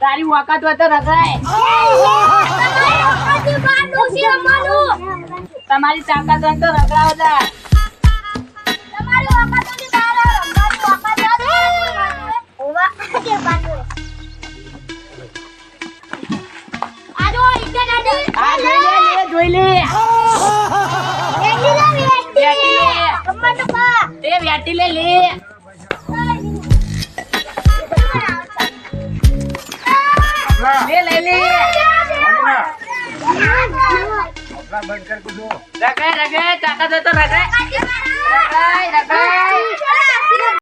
તારી વખત વખત રગડાય. તમારી તાકાત તો રગડાવતા જોઈ લે વેટી લે લે. લે લઈ લે. બંધ કર કુદો રગાય રગાય કાકા તો રગાય રગાય રગાય